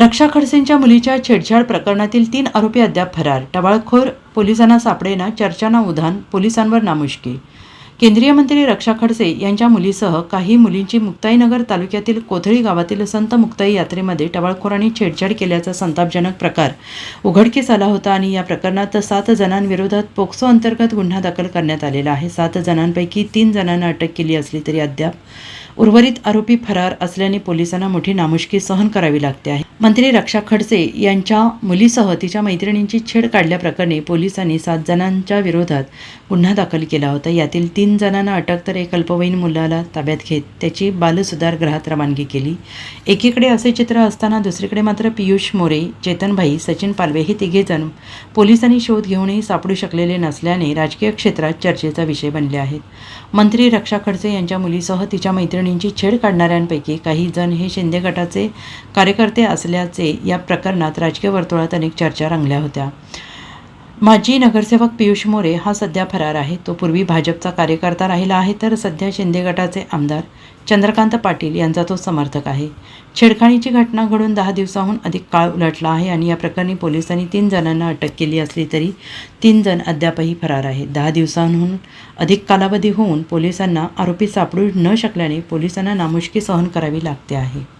रक्षा खडसेंच्या मुलीच्या छेडछाड प्रकरणातील तीन आरोपी अद्याप फरार. टवाळखोर पोलिसांना सापडेना चर्चांना उधाण पोलिसांवर नामुष्की. केंद्रीय मंत्री रक्षा खडसे यांच्या मुलीसह काही मुलींची मुक्ताईनगर तालुक्यातील कोथळी गावातील संत मुक्ताई यात्रेमध्ये टवाळखोरांनी छेडछाड केल्याचा संतापजनक प्रकार उघडकीस आला होता आणि या प्रकरणात सात जणांविरोधात पोक्सो अंतर्गत गुन्हा दाखल करण्यात आलेला आहे. सात जणांपैकी तीन जणांना अटक केली असली तरी अद्याप उर्वरित आरोपी फरार असल्याने पोलिसांना मोठी नामुष्की सहन करावी लागते आहे. मंत्री रक्षा खडसे यांच्या मुलीसह तिच्या मैत्रिणींची छेड काढल्याप्रकरणी पोलिसांनी सात जणांच्या विरोधात गुन्हा दाखल केला होता. यातील तीन जणांना अटक तर एक अल्पवयीन मुलाला ताब्यात घेत त्याची बालसुधार गृहात रवानगी केली. एकीकडे असे चित्र असताना दुसरीकडे मात्र पियुष मोरे चेतनभाई सचिन पालवे हे तिघेजण पोलिसांनी शोध घेऊनही सापडू शकलेले नसल्याने राजकीय क्षेत्रात चर्चेचा विषय बनले आहेत. मंत्री रक्षा खडसे यांच्या मुलीसह तिच्या मैत्रिणींची छेड काढणाऱ्यांपैकी काही जण हे शिंदे गटाचे कार्यकर्ते असले असल्याचे या प्रकरणात राजकीय वर्तुळात अनेक चर्चा रंगल्या होत्या. माजी नगरसेवक पियुष मोरे हा सध्या फरार आहे. तो पूर्वी भाजपचा कार्यकर्ता राहिला आहे तर सध्या शिंदे गटाचे आमदार चंद्रकांत पाटील यांचा तो समर्थक आहे. छेडखाणीची घटना घडून दहा दिवसाहून अधिक काळ उलटला आहे आणि या प्रकरणी पोलिसांनी तीन जणांना अटक केली असली तरी तीन जण अद्यापही फरार आहेत. दहा दिवसांहून अधिक कालावधी होऊन पोलिसांना आरोपी सापडू न शकल्याने पोलिसांना नामुष्की सहन करावी लागते आहे.